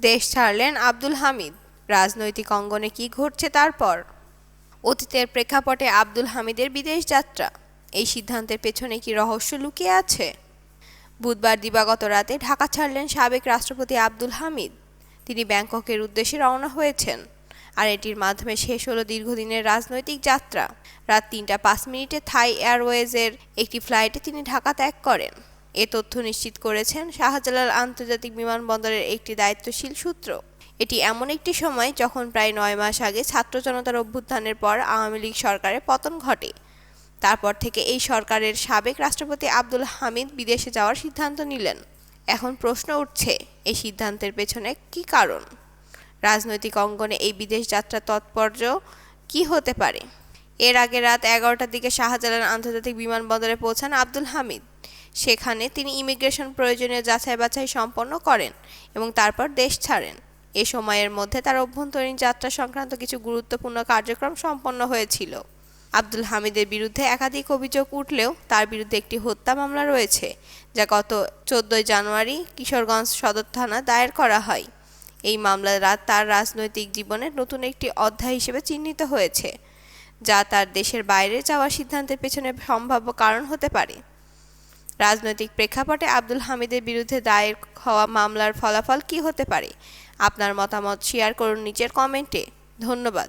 দেশ ছাড়লেন আব্দুল হামিদ। রাজনৈতিক অঙ্গনে কি ঘটছে তারপর? অতীতের প্রেক্ষাপটে আব্দুল হামিদের বিদেশ যাত্রা। এই সিদ্ধান্তের পেছনে কি রহস্য লুকিয়ে আছে? বুধবার দিবাগত রাতে ঢাকা ছাড়লেন সাবেক রাষ্ট্রপতি আব্দুল হামিদ। তিনি ব্যাংককের উদ্দেশ্যে রওনা হয়েছেন। আর এটির মাধ্যমে শেষ হলো দীর্ঘদিনের রাজনৈতিক যাত্রা। রাত তিনটা পাঁচ মিনিটে থাই এয়ারওয়েজের একটি ফ্লাইটে তিনি ঢাকা ত্যাগ করেন। এ তথ্য নিশ্চিত করেছেন শাহজালাল আন্তর্জাতিক বিমানবন্দরের একটি দায়িত্বশীল সূত্র। এটি এমন একটি সময় যখন প্রায় নয় মাস আগে ছাত্র জনতার অভ্যুত্থানের পর আওয়ামী লীগ সরকারের পতন ঘটে। তারপর থেকে এই সরকারের সাবেক রাষ্ট্রপতি আব্দুল হামিদ বিদেশে যাওয়ার সিদ্ধান্ত নিলেন। এখন প্রশ্ন উঠছে, এই সিদ্ধান্তের পেছনে কি কারণ? রাজনৈতিক অঙ্গনে এই বিদেশ যাত্রা তৎপর্য কি হতে পারে? এর আগে রাত এগারোটার দিকে শাহজালাল আন্তর্জাতিক বিমানবন্দরে পৌঁছান আব্দুল হামিদ। সেখানে তিনি ইমিগ্রেশন প্রয়োজনীয় যাচাই বাছাই সম্পন্ন করেন এবং তারপর দেশ ছাড়েন। এ সময়ের মধ্যে তার অভ্যন্তরীণ যাত্রা সংক্রান্ত কিছু গুরুত্বপূর্ণ কার্যক্রম সম্পন্ন হয়েছিল। আব্দুল হামিদের বিরুদ্ধে একাধিক অভিযোগ উঠলেও তার বিরুদ্ধে একটি হত্যা মামলা রয়েছে, যা গত চোদ্দই জানুয়ারি কিশোরগঞ্জ সদর থানা দায়ের করা হয়। এই মামলা তার রাজনৈতিক জীবনের নতুন একটি অধ্যায় হিসেবে চিহ্নিত হয়েছে, যা তার দেশের বাইরে যাওয়ার সিদ্ধান্তের পেছনে সম্ভাব্য কারণ হতে পারে। রাজনৈতিক প্রেক্ষাপটে আব্দুল হামিদের বিরুদ্ধে দায়ের হওয়া মামলার ফলাফল কী হতে পারে? আপনার মতামত শেয়ার করুন নিচের কমেন্টে ধন্যবাদ।